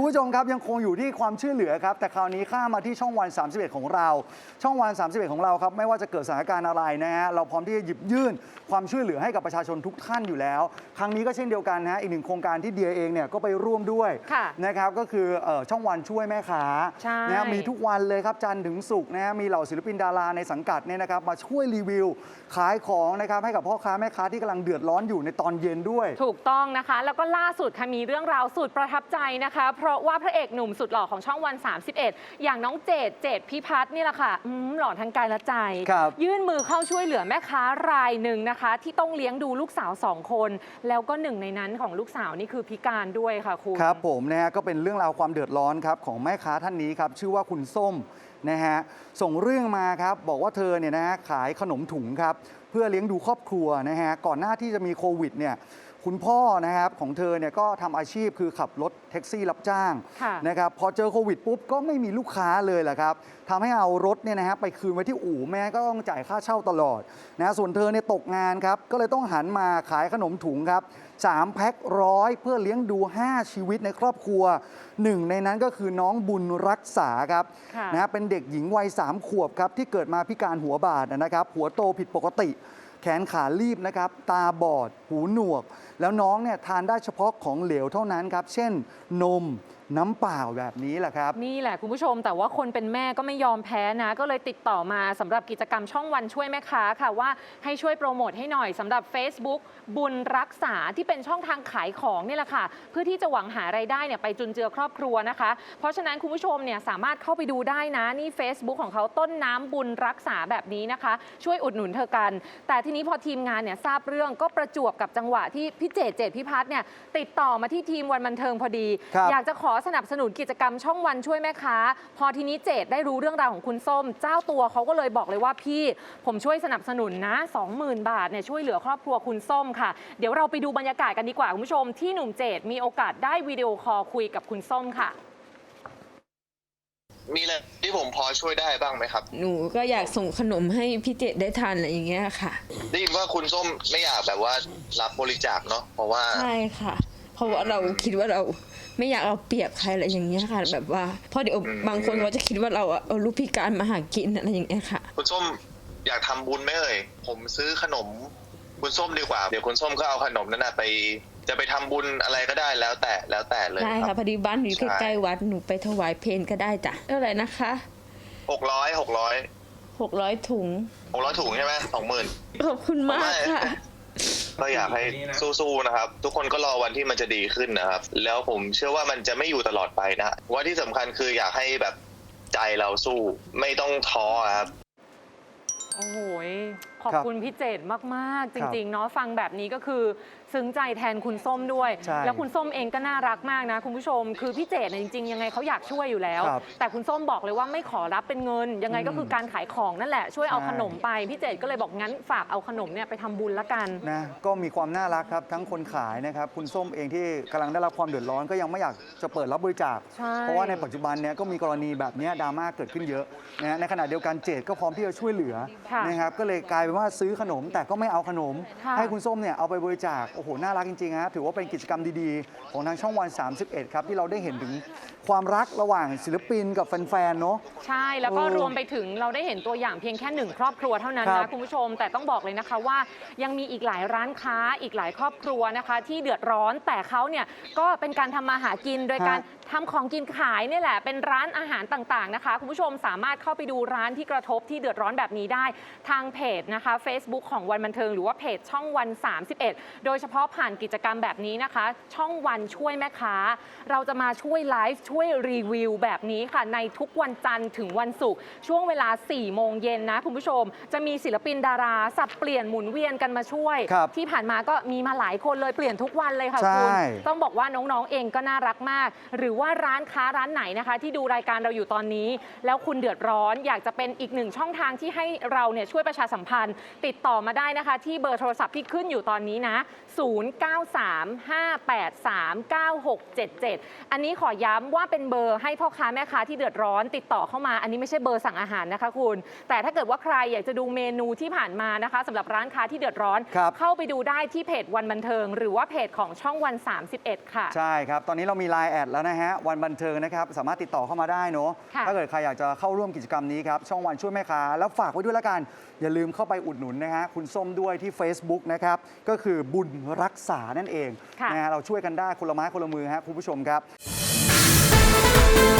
คุณผู้ชมครับยังคงอยู่ที่ความช่วยเหลือครับ แต่คราวนี้ข้ามมาที่ช่องวัน 31 ของเรา ช่องวัน 31 ของเราครับไม่ว่าจะเกิดสถานการณ์อะไรนะฮะเราพร้อมที่จะหยิบยื่นความช่วยเหลือให้กับประชาชนทุกท่านอยู่แล้ว ครั้งนี้ก็เช่นเดียวกันนะฮะอีกหนึ่งโครงการที่เดียเองเนี่ยก็ไปร่วมด้วยค่ะนะครับก็คือเอ่อช่องวันช่วยแม่ค้าใช่ นะฮะมีทุกวันเลยครับจันทร์ถึงศุกร์นะฮะมีเหล่าศิลปินดาราในสังกัดเนี่ยนะครับมาช่วยรีวิวขายของนะครับให้กับพ่อค้าแม่ค้าที่กำลังเดือดร้อนอยู่ในตอนเย็นด้วย ถูกต้องนะคะ แล้วก็ล่าสุดค่ะมีเรื่องราวสุดประทับใจนะคะ เพราะว่าพระเอกหนุ่มสุดหล่อของช่องวัน 31 อย่างน้องเจดเจดพิพัฒน์นี่แหละค่ะอืมหล่อทั้งกายและใจ ครับยื่นมือเข้าช่วยเหลือแม่ค้ารายหนึ่งนะคะ ที่ต้องเลี้ยงดูลูกสาวสองคน แล้วก็หนึ่งในนั้นของลูกสาวนี่คือพิการด้วยค่ะคุณ ครับผมนะฮะก็เป็นเรื่องราวความเดือดร้อนครับของแม่ค้าท่านนี้ครับชื่อว่าคุณส้มนะฮะส่งเรื่องมาครับบอกว่าเธอเนี่ยนะฮะขายขนมถุงครับเพื่อเลี้ยงดูครอบครัวนะฮะก่อนหน้าที่จะมีโควิดเนี่ยคุณพ่อนะครับของเธอเนี่ยก็ทำอาชีพคือขับรถ แท็กซี่รับจ้างค่ะนะครับพอเจอโควิดปุ๊บก็ไม่มีลูกค้าเลยแหละครับทำให้เอารถเนี่ยนะฮะไปคืนไว้ที่อู่แม่ก็ต้องจ่ายค่าเช่าตลอดนะส่วนเธอเนี่ยตกงานครับก็เลยต้องหันมาขายขนมถุงครับ3แพ็คร้อยเพื่อเลี้ยงดู 5 ชีวิตในครอบครัวหนึ่งในนั้นก็คือน้องบุญรักษาครับค่ะ นะฮะเป็นเด็กหญิงวัย3ขวบครับที่เกิดมาพิการหัวบาดนะครับหัวโตผิดปกติ แขนขาลีบนะครับ ตาบอด หูหนวก แล้วน้องเนี่ยทานได้เฉพาะของเหลวเท่านั้นครับ เช่นนม น้ำเปล่าแบบนี้แหละครับ นี่แหละคุณผู้ชม แต่ว่าคนเป็นแม่ก็ไม่ยอมแพ้นะ ก็เลยติดต่อมาสำหรับกิจกรรมช่องวันช่วยแม่ค้าค่ะว่าให้ช่วยโปรโมทให้หน่อยสำหรับ Facebook บุญรักษาที่เป็นช่องทางขายของนี่แหละค่ะ เพื่อที่จะหวังหาไรายได้เนี่ยไปจุนเจือครอบครัวนะคะ เพราะฉะนั้นคุณผู้ชมเนี่ยสามารถเข้าไปดูได้นะนี่ Facebook ของเขาต้นน้ำบุญรักษาแบบนี้นะคะ ช่วยอุดหนุนเธอกัน แต่ทีนี้พอทีมงานเนี่ยทราบเรื่องก็ประจวบกับจังหวะที่พี่เจตเจตพิพัฒน์เนี่ยติดต่อมาที่ทีมวันบันเทิงพอดี ครับ อยากจะขอสนับสนุนกิจกรรมช่องวันช่วยแม่ค้า พอทีนี้เจดได้รู้เรื่องราวของคุณส้ม เจ้าตัวเขาก็เลยบอกเลยว่าพี่ ผมช่วยสนับสนุนนะ 20,000 บาทเนี่ยช่วยเหลือครอบครัวคุณส้มค่ะ เดี๋ยวเราไปดูบรรยากาศกันดีกว่าคุณผู้ชม ที่หนุ่มเจดมีโอกาสได้วิดีโอคอลคุยกับคุณส้มค่ะ มีอะไรที่ผมพอช่วยได้บ้างไหมครับ หนูก็อยากส่งขนมให้พี่เจดได้ทานอะไรอย่างเงี้ยค่ะ ได้ยินว่าคุณส้มไม่อยากแบบว่ารับบริจาคเนาะเพราะว่า ใช่ค่ะ เพราะว่าเราคิดว่าเรา ไม่อยากเอาเปรียบใครอะไรอย่างเงี้ยค่ะ แบบว่าเพราะเดี๋ยวบางคนเขาจะคิดว่าเราอะเอาลูกพิการมาหากินอะไรอย่างเงี้ยค่ะ คุณส้มอยากทำบุญไหมเอ่ยผมซื้อขนม คุณส้มดีกว่า เดี๋ยวคุณส้มก็เอาขนมนั้นนะไป จะไปทำบุญอะไรก็ได้แล้วแต่แล้วแต่เลยได้คค่ะรับพอดีบ้านอยู่ใช่ใกล้ๆวัดหนูไปถวายเพลก็ได้จ้ะเท่าไหร่นะคะหกร้อยหกร้อยหกร้อยถุง หกร้อยถุงใช่ไหมสองหมื่นขอบคุณมากค่ะ ก็อยากให้สู้ๆนะครับ ทุกคนก็รอวันที่มันจะดีขึ้นนะครับ แล้วผมเชื่อว่ามันจะไม่อยู่ตลอดไปนะว่าที่สำคัญคืออยากให้แบบใจเราสู้ไม่ต้องท้อครับโอ้โหยขอบครับคุณพี่เจตมาก ๆจครับริง ๆ เนาะฟังแบบนี้ก็คือ ซึ้งใจแทนคุณส้มด้วย ใช่แล้วคุณส้มเองก็น่ารักมากนะคุณผู้ชม คือพี่เจตเนี่ยจริงๆ ยังไงเขาอยากช่วยอยู่แล้ว ครับแต่คุณส้มบอกเลยว่าไม่ขอรับเป็นเงิน ยังไงก็คือการขายของนั่นแหละช่วยเอาใช่ ขนมไปพี่เจตก็เลยบอกงั้นฝากเอาขนมเนี่ยไปทำบุญละกัน นะก็มีความน่ารักครับทั้งคนขายนะครับคุณส้มเองที่กำลังได้รับความเดือดร้อนก็ยังไม่อยากจะเปิดรับบริจาค ใช่ เพราะว่าในปัจจุบันเนี้ยก็มีกรณีแบบเนี้ยดราม่าเกิดขึ้นเยอะนะฮะในขณะเดียวกันเจดก็พร้อมที่จะช่วยเหลือค่ะนะครับก็เลยกลายเป็นว่าซื้อขนมแต่ก็ไม่เอาขนม ค่ะให้คุณส้มเนี่ยเอาไปบริจาคโอ้โหน่ารักจริงๆฮะถือว่าเป็นกิจกรรมดีๆ ของทางช่องวัน 31 ครับที่เราได้เห็นถึง ความรักระหว่างศิลปินกับแฟนๆเนาะ ใช่แล้วก็เออรวมไปถึงเราได้เห็นตัวอย่างเพียงแค่หนึ่งครอบครัวเท่านั้นครันะบคุณผู้ชม แต่ต้องบอกเลยนะคะว่า ยังมีอีกหลายร้านค้าอีกหลายครอบครัวนะคะ ที่เดือดร้อนแต่เขาเนี่ยก็เป็นการทำมาหากินโดยการทำของกินขายเนี่ยแหละเป็นร้านอาหารต่างๆนะคะ คุณผู้ชมสามารถเข้าไปดูร้านที่กระทบที่เดือดร้อนแบบนี้ได้ทางเพจนะคะ Facebook ของวันบันเทิง หรือว่าเพจช่องวัน 31 โดยเฉพาะผ่านกิจกรรมแบบนี้นะคะ ช่องวันช่วยแม่ค้า เราจะมาช่วยไลฟ์ช่วยรีวิวแบบนี้ค่ะ ในทุกวันจันทร์ถึงวันศุกร์ช่วงเวลา 4 โมงเย็นนะคุณผู้ชม จะมีศิลปินดาราสับเปลี่ยนหมุนเวียนกันมาช่วย ครับที่ผ่านมาก็มีมาหลายคนเลยเปลี่ยนทุกวันเลยค่ะใช่คุณต้องบอกว่าน้องๆเองก็น่ารักมาก หรือว่าร้านค้าร้านไหนนะคะ ที่ดูรายการเราอยู่ตอนนี้ แล้วคุณเดือดร้อนอยากจะเป็นอีกหนึ่งช่องทางที่ให้เราเนี่ยช่วยประชาสัมพันธ์ ติดต่อมาได้นะคะ ที่เบอร์โทรศัพท์ที่ขึ้นอยู่ตอนนี้นะ 0935839677 อันนี้ขอย้ำว่าเป็นเบอร์ให้พ่อค้าแม่ค้าที่เดือดร้อนติดต่อเข้ามา อันนี้ไม่ใช่เบอร์สั่งอาหารนะคะคุณ แต่ถ้าเกิดว่าใครอยากจะดูเมนูที่ผ่านมานะคะสำหรับร้านค้าที่เดือดร้อน ครับเข้าไปดูได้ที่เพจวันบันเทิง หรือว่าเพจของช่องวัน 31 ค่ะ ใช่ครับ ตอนนี้เรามี Line แอดแล้วนะฮะ วันบันเทิงนะครับ สามารถติดต่อเข้ามาได้เนอะค่ะ ถ้าเกิดใครอยากจะเข้าร่วมกิจกรรมนี้ครับ ช่องวันช่วยแม่ค้า แล้วฝากไว้ด้วยละกัน อย่าลืมเข้าไปอุดหนุนนะฮะ คุณส้มด้วยที่ Facebook นะครับ ก็คือบุญรักษานั่นเองค่ะ นะฮะ เราช่วยกันได้คนละไม้คนละมือฮะคุณผู้ชมครับ you.